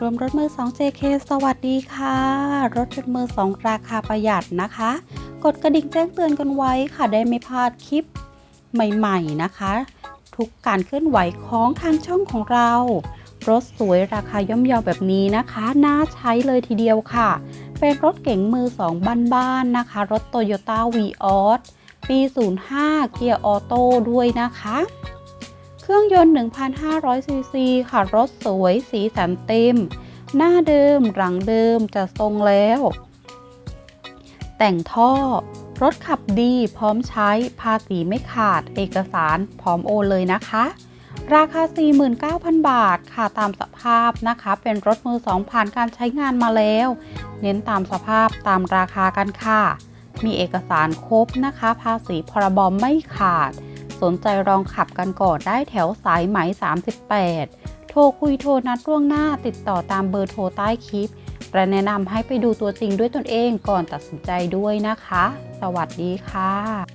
รวมรถมือ 2 JK สวัสดีค่ะ รถยนต์มือ 2 ราคาประหยัดนะคะ กดกระดิ่งแจ้งเตือนกันไว้ค่ะ ได้ไม่พลาดคลิปใหม่ๆนะคะ ทุกการเคลื่อนไหวของทางช่องของเรา รถสวยราคาย่อมเยาแบบนี้นะคะ น่าใช้เลยทีเดียวค่ะ เป็นรถเก๋งมือ 2 บ้านๆนะคะ รถ Toyota v ีออสปี 05 เกียร์ออโต้ด้วยนะคะ เครื่องยนต์ 1,500 ซีซีค่ะ รถสวย สีสันเต็ม หน้าเดิม หลังเดิม จะทรงแล้ว แต่งท่อ รถขับดี พร้อมใช้ ภาษีไม่ขาด เอกสารพร้อมโอนเลยนะคะ ราคา 49,000 บาทค่ะ ตามสภาพนะคะ เป็นรถมือสองผ่านการใช้งานมาแล้ว เน้นตามสภาพตามราคากันค่ะ มีเอกสารครบนะคะ ภาษีพรบไม่ขาด สนใจลองขับกันก่อนได้แถวสายไหม 38 โทรคุยโทรนัดล่วงหน้าติดต่อตามเบอร์โทรใต้คลิปและแนะนำให้ไปดูตัวจริงด้วยตนเองก่อนตัดสินใจด้วยนะคะ สวัสดีค่ะ